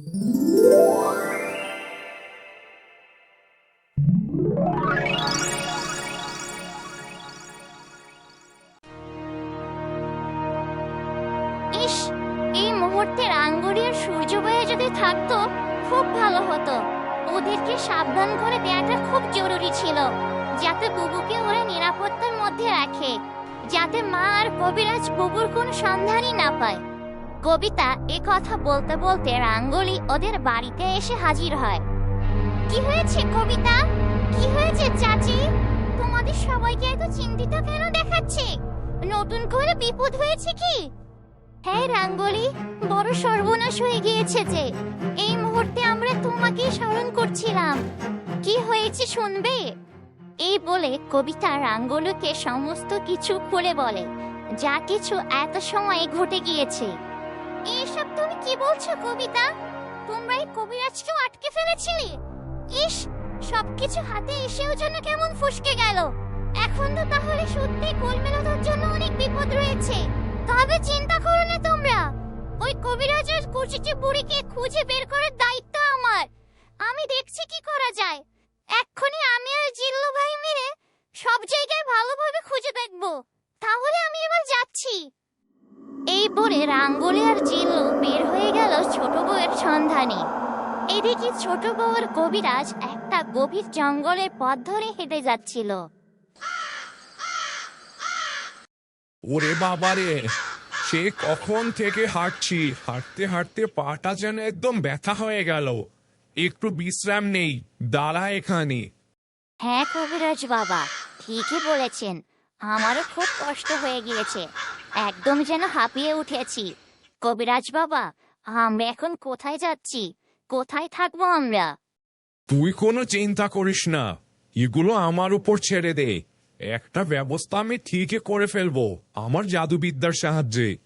ইস, এই মুহূর্তে সূর্য বয়ে যদি থাকতো, খুব ভালো হতো। ওদেরকে সাবধান করে খুব জরুরি ছিল, যাতে বুবুকে ওরা নিরাপত্তার মধ্যে রাখে, যাতে মা আর কবিরাজ বুবুর কোনো সন্ধানই না পায়। কবিতা এ কথা বলতে বলতে রাঙ্গুলি ওদের বাড়িতে এসে হাজির হয়। কি হয়েছে কবিতা? কি হয়েছে চাচি? তোমাদের সবাইকে এত চিন্তিত কেন দেখাচ্ছে? নতুন করে বিপদ হয়েছে কি? হ্যাঁ রাঙ্গলি, বড় সর্বনাশ হয়ে গিয়েছে যে, এই মুহূর্তে আমরা তোমাকে স্মরণ করছিলাম। কি হয়েছে শুনবে? এই বলে কবিতা রাঙ্গলুকে সমস্ত কিছু খুলে বলে, যা কিছু এত সময় ঘটে গিয়েছে। এসব তুমি কি বলছো, কবিতা? তোমরা এই কবিরাজকেও আটকে ফেলেছিলে? ইস, সবকিছু হাতে এসেও যেন কেমন ফুসকে গেল। এখন তো তাহলে সত্যি গোলমেলানোর জন্য অনেক বিপদ রয়েছে। তবে চিন্তা করো না তোমরা। ওই কবিরাজের কুচিটি বুড়িকে খুঁজে বের করার দায়িত্ব আমার। আমি দেখছি কি করা যায়। এক্ষুনি আমি আর জিল্লু ভাই মিলে সব জায়গায় ভালোভাবে খুঁজে দেখব। তাহলে আমি এবার যাচ্ছি। এই বলে রাঙ্গুলি আর জিল্লু বের হয়ে গেল ছোট বউয়ের সন্ধানে। এদিকে ছোট বউয়ের কবিরাজ একটা গভীর জঙ্গলের পথ ধরে হেঁটে যাচ্ছিল। ওরে বাবারে সে কখন থেকে হাঁটছি? হাঁটতে হাঁটতে পাটা যেন একদম ব্যথা হয়ে গেল। একটু বিশ্রাম নেই দাঁড়া এখানে। হ্যাঁ কবিরাজ বাবা ঠিকই বলেছেন। আমারও খুব কষ্ট হয়ে গিয়েছে। একদম যেন হাঁপিয়ে উঠেছি। কবিরাজ বাবা আমরা এখন কোথায় যাচ্ছি? কোথায় থাকব আমরা? তুই কোনো চিন্তা করিস না। এগুলো আমার উপর ছেড়ে দে। একটা ব্যবস্থা আমি ঠিকই করে ফেলব আমার জাদুবিদ্যার সাহায্যে।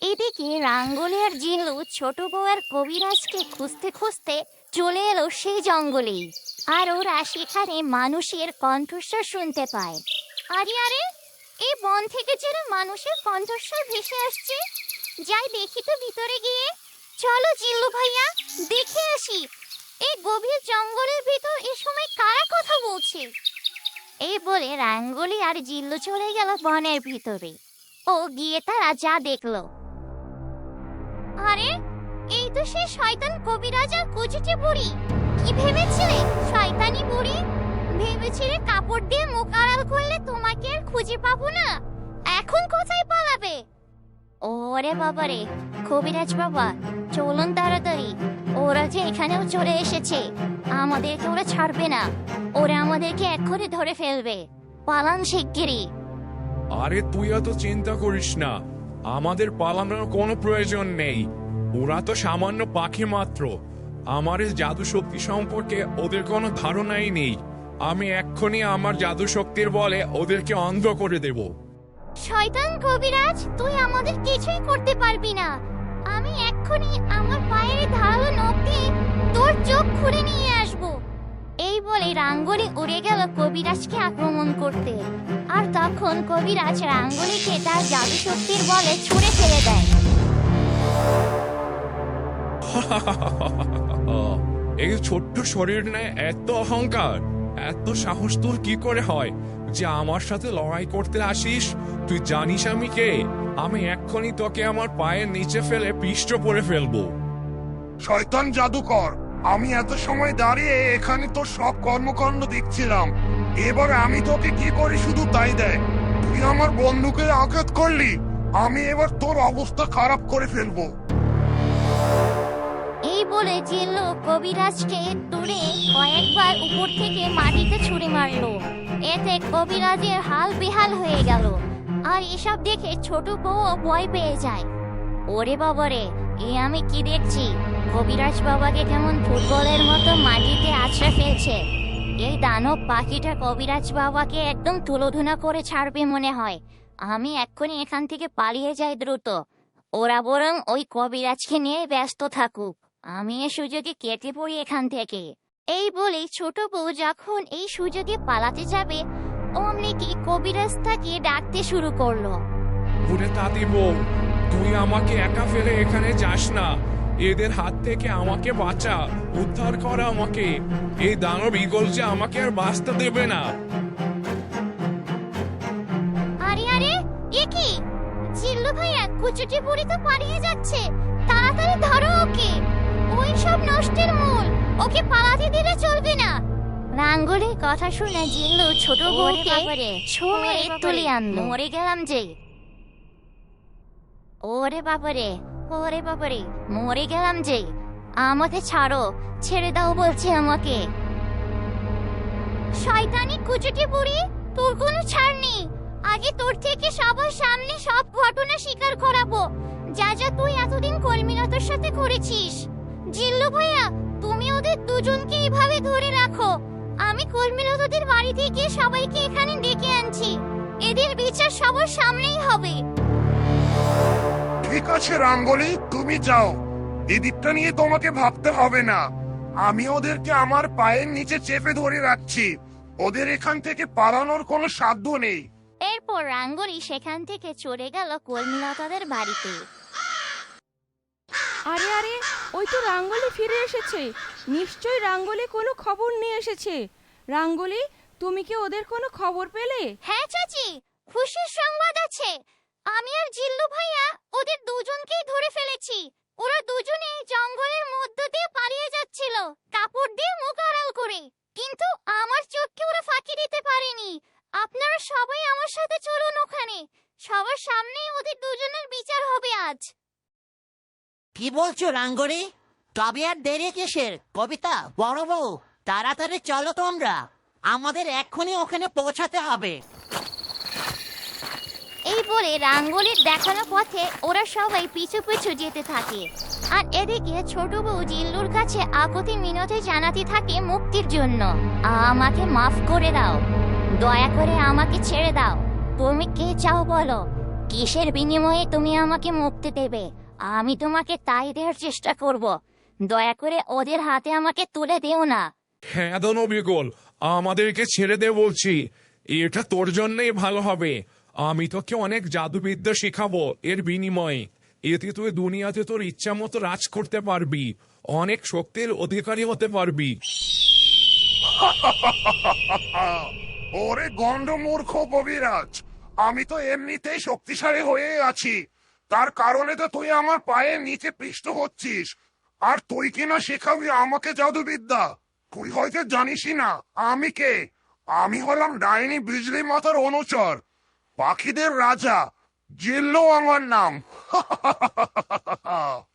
এদিকে রাঙ্গুলি আর জিল্লু ছোট বউয়ের কবিরাজকে খুঁজতে খুঁজতে চলে এলো সেই জঙ্গলেই। আর ওরা সেখানে মানুষের কণ্ঠস্বর শুনতে পায়। আরে আরে! এই বন থেকে যেন মানুষের কণ্ঠস্বর ভেসে আসছে। যাই দেখি তো ভিতরে গিয়ে। চলো জিল্লু ভাইয়া, দেখে আসি। এই গভীর জঙ্গলের ভিতর এ সময় কারা কথা বলছে? এই বলে রাঙ্গুলি আর জিল্লু চলে গেল বনের ভিতরে। ও গিয়ে তারা যা দেখল। আরে, এই তো সে শয়তান কবিরাজ আর বুড়ি। কি ভেবেছিলে? শয়তানি বুড়ি? ভেবেছিলে কাপড় দিয়ে মুখ আড়াল করলে তোমাকে আর খুঁজে পাবো না? এখন কোথায় পালাবে? ওরে বাবারে, কবিরাজ বাবা, চলুন তাড়াতাড়ি। ওরা যে এখানেও চলে এসেছে, আমাদেরকে ওরা ছাড়বে না। ওরা আমাদেরকে এক্ষুনি ধরে ফেলবে। পালান শিগগিরই। আরে তুই এত চিন্তা করিস না। আমাদের পালানোর কোনো প্রয়োজন নেই। ওরা তো সামান্য পাখি মাত্র। আমার জাদু শক্তি সম্পর্কে ওদের কোনো ধারণাই নেই। আমি এক্ষুনি আমার জাদু শক্তির বলে ওদেরকে অন্ধ করে দেব। শয়তান কবিরাজ তুই আমাদের কিছুই করতে পারবি না। আমি এক্ষুনি আমার পায়ের ধারালো নখ দিয়ে তোর চোখ খুলে নিয়ে আসব। এই বলে রাঙ্গুলি উড়ে গেল কবিরাজকে আক্রমণ করতে। আর তখন কবিরাজ রাঙ্গুলিকে তার জাদু শক্তির বলে ছুঁড়ে ফেলে দেয়। এই ছোট্ট শরীর নেয় এত অহংকার। এত সাহস তোর কি করে হয়? যে আমার সাথে লড়াই করতে আসিস? তুই জানিস আমি কে? আমি এক্ষুনি তোকে আমার পায়ের নিচে ফেলে পিষ্ট করে ফেলব। শয়তান জাদুকর, আমি এত সময় দাঁড়িয়ে এখানে তোর সব কর্মকাণ্ড দেখছিলাম। এবার আমি তোকে কি করি শুধু তাই দেয় তুই আমার বন্ধুকে আঘাত করলি, আমি এবার তোর অবস্থা খারাপ করে ফেলব। বলে জিল্লু কবিরাজকে তুলে কয়েকবার উপর থেকে মাটিতে ছুঁড়ে মারলো। এতে কবিরাজের হাল বেহাল হয়ে গেল। আর এসব দেখে ছোট বউ ভয় পেয়ে যায়। ওরে বাবারে, এ আমি কি দেখছি? কবিরাজ বাবাকে কেমন ফুটবলের মতো মাটিতে আছড়ে ফেলছে। এই দানব পাখিটা কবিরাজ বাবাকে একদম তুলোধুনা করে ছাড়বে মনে হয়। আমি এক্ষুনি এখান থেকে পালিয়ে যাই দ্রুত। ওরা বরং ওই কবিরাজকে নিয়ে ব্যস্ত থাকুক। আমি এই সুযোগে কেটে পড়ি এখান থেকে। এই বলেই ছোট বউ যখন এই সুযোগে পালাতে যাবে অমনি কি কবিরাজ তাকে ডাকতে শুরু করল। ওরে দাদি বউ তুই আমাকে একা ফেলে এখানে যাস না। এদের হাত থেকে আমাকে বাঁচা উদ্ধার করা আমাকে। এই দানব ইগল যে আমাকে আর বাঁচতে দেবে না। আরে আরে এ কি? জিল্লু ভাইয়া কুচুটি বুড়ি তো পালিয়ে যাচ্ছে। তাড়াতাড়ি ধরো ওকে। ওই সব নষ্টের মূল। ওকে পালাতে দিলে চলবে না। রাঙ্গুলির কথা শুনে জিল্লু ছোট বউকে ছো মেরে তুলে আনলো। মরে গেলাম যে। ওরে বাবারে ওরে বাবারে মরে গেলাম যে। আমাকে ছাড়ো ছেড়ে দাও বলছে আমাকে। শয়তানি কুচুটি বুড়ি তোর কোনো ছাড় নেই। আগে তোর থেকে সবার সামনে সব ঘটনা স্বীকার করাবো। যা যা তুই এতদিন কর্মীরতার সাথে করেছিস। জিল্লু ভাইয়া তুমি ওদের দুজনকে এইভাবে ধরে রাখো। আমি কর্মীরতাদের বাড়িতে গিয়ে সবাইকে এখানে ডেকে আনছি। এদের বিচার সবার সামনেই হবে। ঠিক আছে রাঙ্গলি তুমি যাও। এদিকটা নিয়ে তোমাকে ভাবতে হবে না। আমি ওদেরকে আমার পায়ের নিচে চেপে ধরে রাখছি। ওদের এখান থেকে পালানোর কোনো সাধ্য নেই। এরপর রাঙ্গুলি সেখান থেকে চলে গেল কর্মীলতাদের বাড়িতে। আরে আরে, ওই তো রাঙ্গলি ফিরে এসেছে। নিশ্চয়ই রাঙ্গলি কোনো খবর নিয়ে এসেছে। রাঙ্গলি, তুমি কি ওদের কোনো খবর পেলে? হ্যাঁ চাচি, খুশির সংবাদ আছে। আমি আর জিল্লু ভাইয়া ওদের দুজনকেই ধরে ফেলেছি। ওরা দুজনেই জঙ্গলের মধ্য দিয়ে পালিয়ে যাচ্ছিল, কাপড় দিয়ে মুখ আড়াল করে। কিন্তু আমার চোখকে ওরা ফাঁকি দিতে পারেনি। আপনারা সবাই আমার সাথে চলুন ওখানে। সবার সামনেই ওদের দুজনের বিচার হবে আজ। কি বলছো রাঙ্গরি? তবে আর দেরি কিসের? কবিতা, বড় বউ, তাড়াতাড়ি চলো তোমরা। আমাদের এক্ষুনি ওখানে পৌঁছাতে হবে। এই বলে রাঙ্গলির দেখানো পথে ওরা সবাই পিছু পিছু যেতে থাকে। আর এদিকে ছোট বউ জিল্লুর কাছে আকতি মিনতি জানাতে থাকে মুক্তির জন্য। আমাকে মাফ করে দাও। দয়া করে আমাকে ছেড়ে দাও। তুমি কে চাও বলো? কিসের বিনিময়ে তুমি আমাকে মুক্তি দেবে? আমি তোমাকে তাই দেওয়ার চেষ্টা করব। দয়া করে ওদের হাতে আমাকে তুলে দিও না। হ্যাঁ ইগল আমাদেরকে ছেড়ে দে বলছি। এটা তোর জন্যই ভালো হবে। আমি তোকে অনেক জাদুবিদ্যা শেখাবো এর বিনিময়ে। এতে তুই দুনিয়াতে তোর ইচ্ছা মতো রাজ করতে পারবি। অনেক শক্তির অধিকারী হতে পারবি। ওরে গন্ড মূর্খ কবিরাজ আমি তো এমনিতেই শক্তিশালী হয়ে আছি। তার কারণে তো তুই আমার পায়ের নিচে পৃষ্ঠ হচ্ছিস। আর তুই কিনা শেখাবি আমাকে জাদুবিদ্যা? তুই হয়তো জানিসই না, আমি কে? আমি হলাম ডাইনি বিজলি মাথার অনুচর, পাখিদের রাজা, জিল্লো আমার নাম।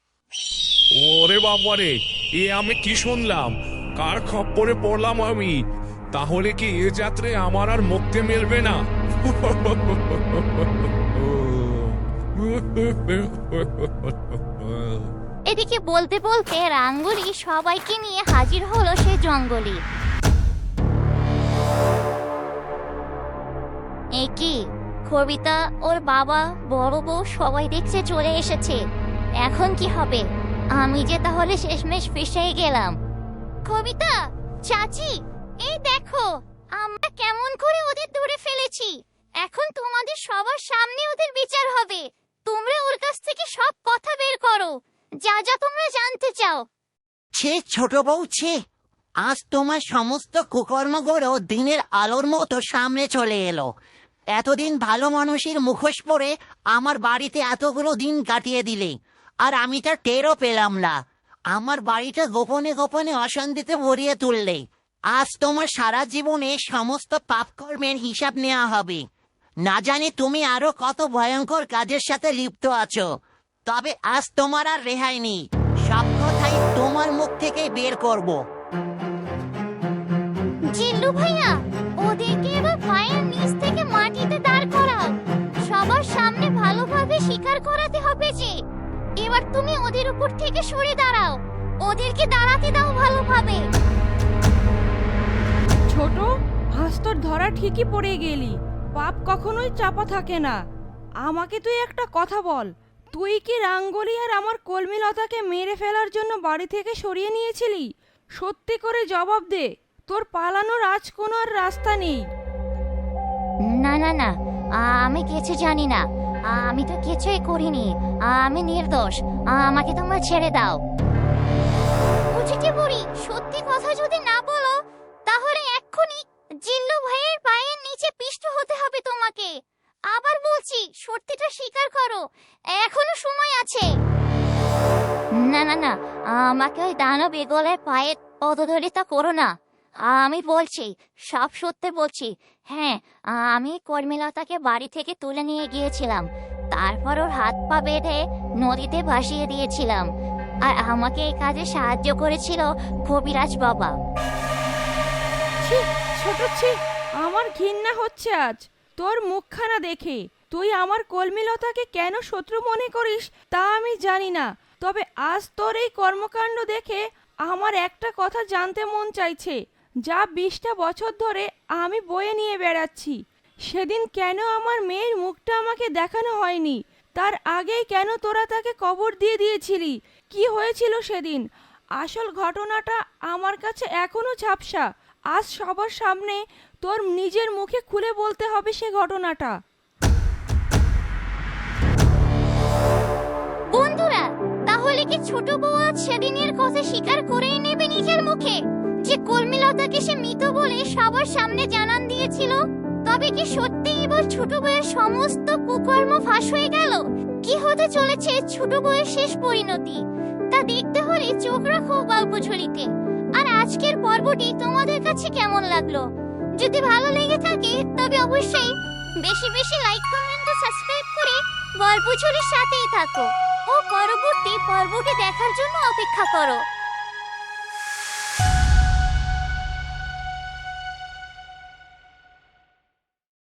ওরে বাবারে, এ আমি কি শুনলাম? কার খপ্পরে পড়লাম আমি? তাহলে কি এ যাত্রে আমার আর মুক্তি মিলবে না? এদিকে বলতে বলতে রাঙ্গুলি সবাইকে নিয়ে হাজির হলো সে জঙ্গলে। এ কি? কবিতা, ওর বাবা, বড় বউ সবাই দেখছে চলে এসেছে। এখন কি হবে? আমি যে তাহলে শেষমেশ ফেসে গেলাম। কবিতা, চাচি, এই দেখো, আমরা কেমন করে ওদের ধরে ফেলেছি। এখন তোমাদের সবার সামনে ওদের বিচার হবে। তোমরা ওর কাছ থেকে সব কথা বের করো। যা যা তোমরা জানতে চাও। ছে, ছোট বউ, ছে। আজ তোমার সমস্ত কুকর্মগুলো দিনের আলোর মতো সামনে চলে এলো। এতদিন ভালো মানুষের মুখোশ পরে আমার বাড়িতে এতগুলো দিন কাটিয়ে দিলে, আর আমি তার টেরও পেলাম না। আমার বাড়িটা গোপনে গোপনে অশান্তিতে ভরিয়ে তুললে। আজ তোমার সারা জীবনে সমস্ত পাপকর্মের হিসাব নেওয়া হবে। না জানি তুমি আরও কত ভয়ঙ্কর কাজের সাথে লিপ্ত আছো তবে আজ তোমার আর রেহাই নেই। সব কথাই তোমার মুখ থেকে বের করব। জিল্লু ভাইয়া ওদেরকে এবার পায়ের নিচ থেকে মাটিতে দাঁড় করাও। সবার সামনে ভালোভাবে স্বীকার করাতে হবে যে এবার তুমি ওদের উপর থেকে সরে দাঁড়াও। ওদেরকে দাঁড়াতে দাও ভালোভাবে। ছোট আজ তোর ধরা ঠিকই পড়ে গেলি। পাপ কখনোই চাপা থাকে না। আমাকে তুই একটা কথা বল, তুই কি রাঙ্গলি আর আমার কলমিলতাকে মেরে ফেলার জন্য বাড়ি থেকে সরিয়ে নিয়েছিলি? সত্যি করে জবাব দে, তোর পালানোর আজ কোনো আর রাস্তা নেই। না না না, আমি কিছু জানি না, আমি তো কিছুই করিনি, আমি নির্দোষ, আমাকে তোমরা ছেড়ে দাও। আমাকে ওই দানব এগোলের পায়ের পদধরিতা করো না। আমি বলছি, সব সত্যি বলছি। হ্যাঁ আমি কর্মীলতাকে বাড়ি থেকে তুলে নিয়ে গিয়েছিলাম। তারপর ওর হাত পা বেঁধে নদীতে ভাসিয়ে দিয়েছিলাম। আর আমাকে এই কাজে সাহায্য করেছিল কবিরাজ বাবা। আমার ঘৃণা হচ্ছে আজ। তোর মুখখানা দেখে, তুই আমার কলমিলতাকে কেন শত্রু মনে করিস তা আমি জানি না। তবে আজ তোর এই কর্মকাণ্ড দেখে আমার একটা কথা জানতে মন চাইছে, যা বিশটা বছর ধরে আমি বয়ে নিয়ে বেড়াচ্ছি। সেদিন কেন আমার মেয়ের মুখটা আমাকে দেখানো হয়নি? তার আগেই কেন তোরা তাকে কবর দিয়ে দিয়েছিলি? কি হয়েছিল সেদিন? আসল ঘটনাটা আমার কাছে এখনও ঝাপসা। আজ সবার সামনে তোর নিজের মুখে খুলে বলতে হবে সে ঘটনাটা। কি ছোট বউ আজ সেদিনের কথা স্বীকার করেই নেবে নিজের মুখে। যে কর্মীলতাকে সে মৃত বলে সবার সামনে জানান দিয়েছিল, তবে কি সত্যি এবার ছোট বউয়ের সমস্ত কুকর্ম ফাঁস হয়ে গেল? কি হতে চলেছে ছোট বউয়ের শেষ পরিণতি? তা দেখতে হলে চোখ রাখো গল্প ঝুলিতে আর আজকের পর্বটি তোমাদের কাছে কেমন লাগল? যদি ভালো লেগে থাকে, তবে অবশ্যই বেশি বেশি লাইক কমেন্ট সাবস্ক্রাইব করে গল্প ঝুলির সাথেই থাকো। ও পরবর্তী পর্বটি দেখার জন্য অপেক্ষা করো।